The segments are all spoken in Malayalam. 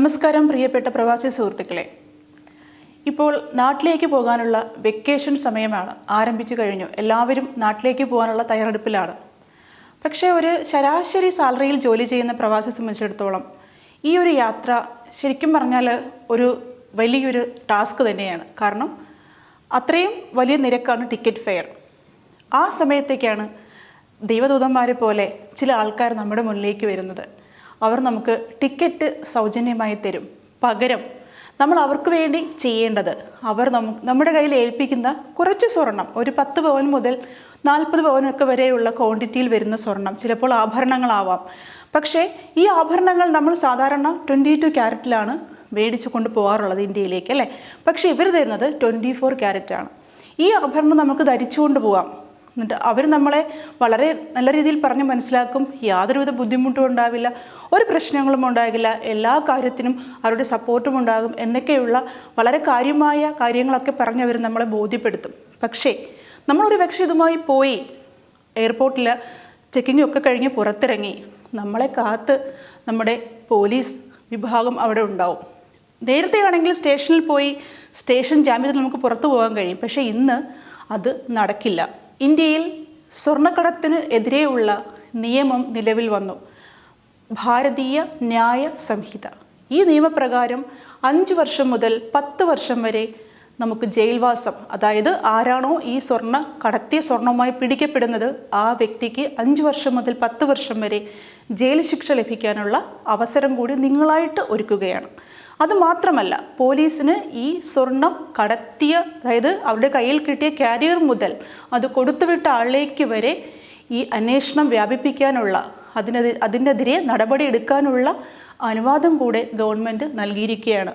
നമസ്കാരം പ്രിയപ്പെട്ട പ്രവാസി സുഹൃത്തുക്കളെ. ഇപ്പോൾ നാട്ടിലേക്ക് പോകാനുള്ള വെക്കേഷൻ സമയമാണ്. ആരംഭിച്ചു കഴിഞ്ഞു. എല്ലാവരും നാട്ടിലേക്ക് പോകാനുള്ള തയ്യാറെടുപ്പിലാണ്. പക്ഷേ ഒരു ശരാശരി സാലറിയിൽ ജോലി ചെയ്യുന്ന പ്രവാസിയെ സംബന്ധിച്ചിടത്തോളം ഈ ഒരു യാത്ര ശരിക്കും പറഞ്ഞാൽ ഒരു വലിയൊരു ടാസ്ക് തന്നെയാണ്. കാരണം അത്രയും വലിയ നിരക്കാണ് ടിക്കറ്റ് ഫെയർ. ആ സമയത്തേക്കാണ് ദൈവദൂതന്മാരെ പോലെ ചില ആൾക്കാർ നമ്മുടെ മുന്നിലേക്ക് വരുന്നത്. അവർ നമുക്ക് ടിക്കറ്റ് സൗജന്യമായി തരും. പകരം നമ്മൾ അവർക്ക് വേണ്ടി ചെയ്യേണ്ടത് അവർ നമു നമ്മുടെ കയ്യിൽ ഏൽപ്പിക്കുന്ന കുറച്ച് സ്വർണം ഒരു പത്ത് പവൻ മുതൽ നാൽപ്പത് പവനൊക്കെ വരെയുള്ള ക്വാണ്ടിറ്റിയിൽ വരുന്ന സ്വർണം. ചിലപ്പോൾ ആഭരണങ്ങളാവാം. പക്ഷേ ഈ ആഭരണങ്ങൾ നമ്മൾ സാധാരണ ട്വന്റി ടു ക്യാരറ്റിലാണ് മേടിച്ചു കൊണ്ട് പോകാറുള്ളത് ഇന്ത്യയിലേക്ക് അല്ലേ? പക്ഷേ ഇവർ തരുന്നത് ട്വന്റി ഫോർ ക്യാരറ്റാണ് ഈ ആഭരണം നമുക്ക് ധരിച്ചുകൊണ്ട് പോകാം എന്നിട്ട് അവർ നമ്മളെ വളരെ നല്ല രീതിയിൽ പറഞ്ഞ് മനസ്സിലാക്കും. യാതൊരുവിധ ബുദ്ധിമുട്ടും ഉണ്ടാവില്ല. ഒരു പ്രശ്നങ്ങളും ഉണ്ടാകില്ല. എല്ലാ കാര്യത്തിനും അവരുടെ സപ്പോർട്ടും ഉണ്ടാകും. എന്നൊക്കെയുള്ള വളരെ കാര്യമായ കാര്യങ്ങളൊക്കെ പറഞ്ഞ് അവർ നമ്മളെ ബോധ്യപ്പെടുത്തും. പക്ഷേ നമ്മളൊരു പക്ഷേ ഇതുമായി പോയി എയർപോർട്ടിൽ ചെക്കിംഗ് ഒക്കെ കഴിഞ്ഞ് പുറത്തിറങ്ങി നമ്മളെ കാത്ത് നമ്മുടെ പോലീസ് വിഭാഗം അവിടെ ഉണ്ടാവും. നേരത്തെ ആണെങ്കിൽ സ്റ്റേഷനിൽ പോയി സ്റ്റേഷൻ ജാമ്യത്തിൽ നമുക്ക് പുറത്തു പോകാൻ കഴിയും. പക്ഷേ ഇന്ന് അത് നടക്കില്ല. ഇന്ത്യയിൽ സ്വർണക്കടത്തിന് എതിരെയുള്ള നിയമം നിലവിൽ വന്നു. ഭാരതീയ ന്യായ സംഹിത. ഈ നിയമപ്രകാരം അഞ്ച് വർഷം മുതൽ പത്ത് വർഷം വരെ നമുക്ക് ജയിൽവാസം അതായത് ആരാണോ ഈ സ്വർണ കടത്തിയ സ്വർണവുമായി പിടിക്കപ്പെടുന്നത് ആ വ്യക്തിക്ക് അഞ്ച് വർഷം മുതൽ പത്ത് വർഷം വരെ ജയിൽ ശിക്ഷ ലഭിക്കാനുള്ള അവസരം കൂടി നിങ്ങളായിട്ട് ഒരുക്കുകയാണ്. അതുമാത്രമല്ല പോലീസിന് ഈ സ്വർണം കടത്തിയ അതായത് അവരുടെ കയ്യിൽ കിട്ടിയ കാരിയർ മുതൽ അത് കൊടുത്തുവിട്ട ആളിലേക്ക് വരെ ഈ അന്വേഷണം വ്യാപിപ്പിക്കാനുള്ള അതിനെതി അതിനെതിരെ നടപടി എടുക്കാനുള്ള അനുവാദം കൂടെ ഗവൺമെന്റ് നൽകിയിരിക്കുകയാണ്.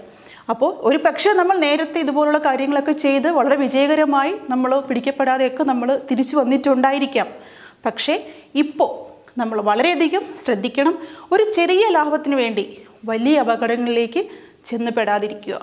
അപ്പോൾ ഒരു പക്ഷേ നമ്മൾ നേരത്തെ ഇതുപോലുള്ള കാര്യങ്ങളൊക്കെ ചെയ്ത് വളരെ വിജയകരമായി നമ്മൾ പിടിക്കപ്പെടാതെയൊക്കെ നമ്മൾ തിരിച്ചു വന്നിട്ടുണ്ടായിരിക്കാം. പക്ഷേ ഇപ്പോൾ നമ്മൾ വളരെയധികം ശ്രദ്ധിക്കണം. ഒരു ചെറിയ ലാഭത്തിന് വേണ്ടി വലിയ അപകടങ്ങളിലേക്ക് ചെന്ന് പെടാതിരിക്കുക.